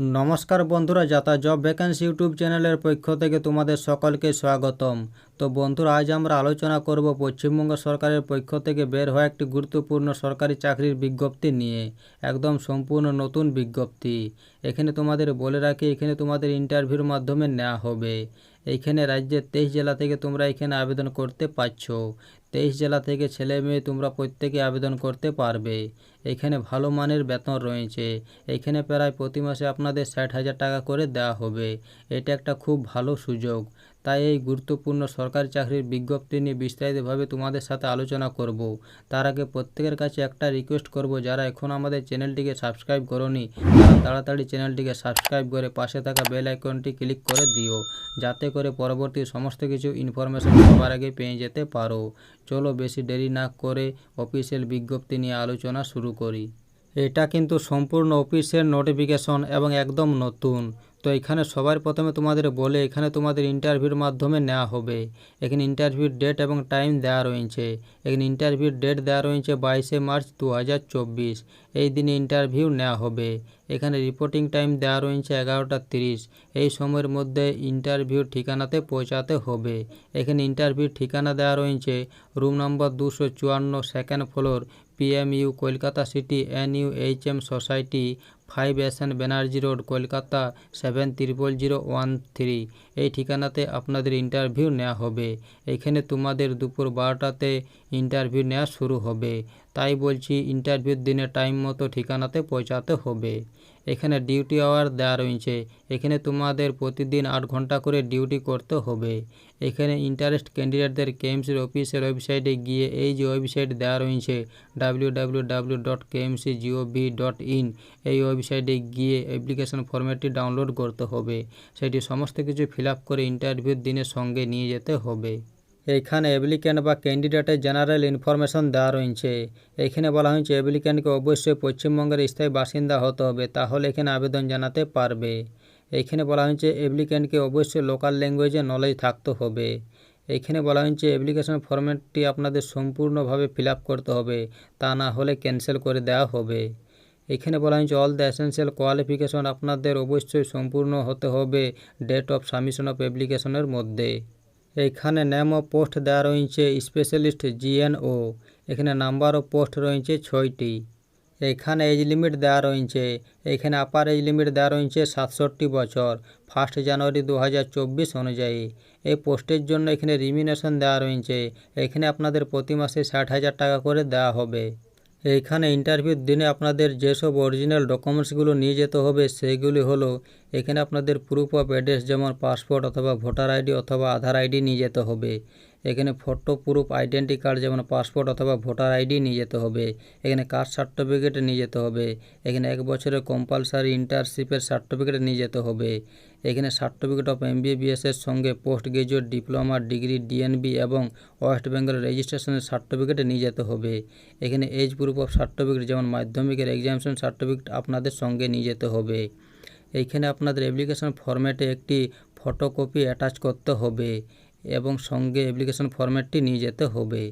নমস্কার বন্ধুরা, যাতা জব ভ্যাকেন্সি ইউটিউব চ্যানেলের পক্ষ থেকে তোমাদের সকলকে স্বাগতম। তো বন্ধুরা, আজ আমরা আলোচনা করব পশ্চিমবঙ্গ সরকারের পক্ষ থেকে বের হওয়া একটি গুরুত্বপূর্ণ সরকারি চাকরির বিজ্ঞপ্তি নিয়ে, একদম সম্পূর্ণ নতুন বিজ্ঞপ্তি। এখানে তোমাদের বলে রাখি, এখানে তোমাদের ইন্টারভিউর মাধ্যমে নেওয়া হবে। এইখানে রাজ্যের তেইশ জেলা থেকে তোমরা এখানে আবেদন করতে পারছ। তেইশ জেলা থেকে ছেলে মেয়ে তোমরা প্রত্যেকে আবেদন করতে পারবে। এখানে ভালো মানের বেতন রয়েছে। এখানে প্রায় প্রতি মাসে আপনাদের ষাট হাজার টাকা করে দেওয়া হবে। এটা একটা খুব ভালো সুযোগ। তাই এই গুরুত্বপূর্ণ সরকারি চাকরির বিজ্ঞপ্তি নিয়ে বিস্তারিতভাবে তোমাদের সাথে আলোচনা করব। তার আগে প্রত্যেকের কাছে একটা রিকোয়েস্ট করব যারা এখন আমাদের চ্যানেলটিকে সাবস্ক্রাইব করনি, তারা তাড়াতাড়ি চ্যানেলটিকে সাবস্ক্রাইব করে পাশে থাকা বেল আইকনটি ক্লিক করে দিও, যাতে করে পরবর্তী সমস্ত কিছু ইনফরমেশন সবার আগে পেয়ে যেতে পারো। চলো বেশি দেরি না করে অফিসিয়াল বিজ্ঞপ্তি নিয়ে আলোচনা শুরু করি। এটা কিন্তু সম্পূর্ণ অফিসের নোটিফিকেশন এবং একদম নতুন। তো এখানে সবার প্রথমে তোমাদের বলে এখানে তোমাদের ইন্টারভিউর মাধ্যমে নেওয়া হবে। এখানে ইন্টারভিউর ডেট এবং টাইম দেওয়া রয়েছে। এখানে ইন্টারভিউর ডেট দেওয়া রয়েছে বাইশে মার্চ দু হাজার চব্বিশ। এই দিনে ইন্টারভিউ নেওয়া হবে। এখানে রিপোর্টিং টাইম দেওয়া রয়েছে এগারোটা তিরিশ। এই সময়ের মধ্যে ইন্টারভিউর ঠিকানাতে পৌঁছাতে হবে। এখানে ইন্টারভিউর ঠিকানা দেওয়া রয়েছে রুম নম্বর দুশো চুয়ান্ন second floor PMU Kolkata city N U H M society five S N Banerjee road, Kolkata seven triple zero one three. এই ঠিকানাতে আপনাদের ইন্টারভিউ নেওয়া হবে। এখানে তোমাদের দুপুর বারোটাতে ইন্টারভিউ নেওয়া শুরু হবে। তাই বলছি, ইন্টারভিউর দিনে টাইম মতো ঠিকানাতে পৌঁছাতে হবে। এখানে ডিউটি আওয়ার দেওয়া রয়েছে। এখানে তোমাদের প্রতিদিন আট ঘণ্টা করে ডিউটি করতে হবে। এখানে ইন্টারেস্ট ক্যান্ডিডেটদের কেএমসির অফিসের ওয়েবসাইটে গিয়ে এই যে ওয়েবসাইট দেওয়া রয়েছে W W W dot KMC GOV dot in, এই ওয়েবসাইটে গিয়ে অ্যাপ্লিকেশন ফর্ম্যাটটি ডাউনলোড করতে হবে। সেটি সমস্ত কিছু ফিল করে ইন্টারভিউর দিনের সঙ্গে নিয়ে যেতে হবে। এখানে অ্যাপ্লিক্যান্ট বা ক্যান্ডিডেটের জেনারেল ইনফরমেশন দেওয়া রয়েছে। এখানে বলা হয়েছে, অ্যাপ্লিক্যান্টকে অবশ্যই পশ্চিমবঙ্গের স্থায়ী বাসিন্দা হতে হবে, তাহলে এখানে আবেদন জানাতে পারবে। এইখানে বলা হয়েছে, অ্যাপ্লিক্যান্টকে অবশ্যই লোকাল ল্যাঙ্গুয়েজে নলেজ থাকতে হবে। এইখানে বলা হয়েছে, অ্যাপ্লিকেশন ফর্ম্যাটটি আপনাদের সম্পূর্ণভাবে ফিল করতে হবে, তা না হলে ক্যান্সেল করে দেওয়া হবে। এখানে বলা হয়েছে অল দ্য এসেন্সিয়াল কোয়ালিফিকেশন আপনাদের অবশ্যই সম্পূর্ণ হতে হবে ডেট অফ সাবমিশন অফ অ্যাপ্লিকেশনের মধ্যে। এইখানে নেম অফ পোস্ট দেওয়া রয়েছে স্পেশালিস্ট জিএনও এখানে নাম্বার অফ পোস্ট রয়েছে ছয়টি। এখানে এজ লিমিট দেওয়া রয়েছে। এখানে আপার এজ লিমিট দেওয়া রয়েছে সাতষট্টি বছর ফার্স্ট জানুয়ারি দু হাজার চব্বিশ অনুযায়ী। এই পোস্টের জন্য এখানে রিমিনেশন দেওয়া রয়েছে। এখানে আপনাদের প্রতি মাসে ষাট হাজার টাকা করে দেওয়া হবে। এইখানে ইন্টারভিউর দিনে আপনাদের যেসব অরিজিনাল ডকুমেন্টসগুলো নিয়ে যেতে হবে, সেইগুলি হলো, এখানে আপনাদের প্রুফ অফ অ্যাড্রেস যেমন পাসপোর্ট অথবা ভোটার আইডি অথবা আধার আইডি নিয়ে যেতে হবে। এখানে ফটো প্রুফ আইডেন্টি কার্ড যেমন পাসপোর্ট অথবা ভোটার আইডি নিয়ে যেতে হবে। এখানে কাস্ট সার্টিফিকেট নিয়ে যেতে হবে। এখানে এক বছরের কম্পালসারি ইন্টার্নশিপের সার্টিফিকেট নিয়ে যেতে হবে। এখানে সার্টিফিকেট অফ এমবিবিএসের সঙ্গে post graduate diploma degree DNB এবং ওয়েস্ট বেঙ্গল রেজিস্ট্রেশনের সার্টিফিকেট নিয়ে যেতে হবে। এখানে এজ প্রুফ অফ সার্টিফিকেট যেমন মাধ্যমিকের এক্সামিনেশন সার্টিফিকেট আপনাদের সঙ্গে নিয়ে যেতে হবে। এইখানে আপনাদের অ্যাপ্লিকেশন ফরম্যাটে একটি ফটোকপি অ্যাটাচ করতে হবে। এবং সঙ্গে অ্যাপ্লিকেশন ফরম্যাটটি নিয়ে যেতে হবে।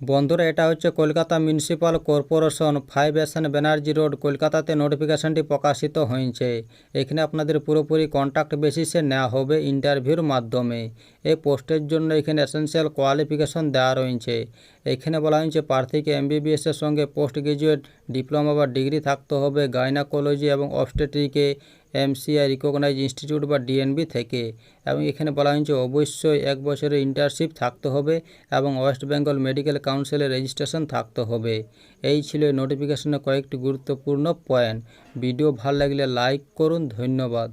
বন্ধুরা, এটা হচ্ছে Kolkata municipal corporation five SN Banerjee road কলকাতাতে নোটিফিকেশনটি প্রকাশিত হয়েছে। এখানে আপনাদের পুরোপুরি কন্ট্যাক্ট বেসিসে নেওয়া হবে ইন্টারভিউর মাধ্যমে। এই পোস্টের জন্য এখানে এসেন্সিয়াল কোয়ালিফিকেশন দেওয়া রয়েছে। এখানে বলা হয়েছে, প্রার্থীকে এমবিবিএসের সঙ্গে পোস্ট গ্রাজুয়েট ডিপ্লোমা বা ডিগ্রি থাকতে হবে গাইনাকোলজি এবং অবস্টেট্রিকে এমসিআই রিকগনাইজ ইনস্টিটিউট বা ডিএনবি থেকে এবং এখানে বলা হয়েছে অবশ্যই এক বছরের ইন্টার্নশিপ থাকতে হবে এবং ওয়েস্ট বেঙ্গল মেডিকেল কাউন্সিলের রেজিস্ট্রেশন থাকতে হবে। এই ছিল নোটিফিকেশনের কয়েকটি গুরুত্বপূর্ণ পয়েন্ট ভিডিও ভালো লাগলে লাইক করুন, ধন্যবাদ।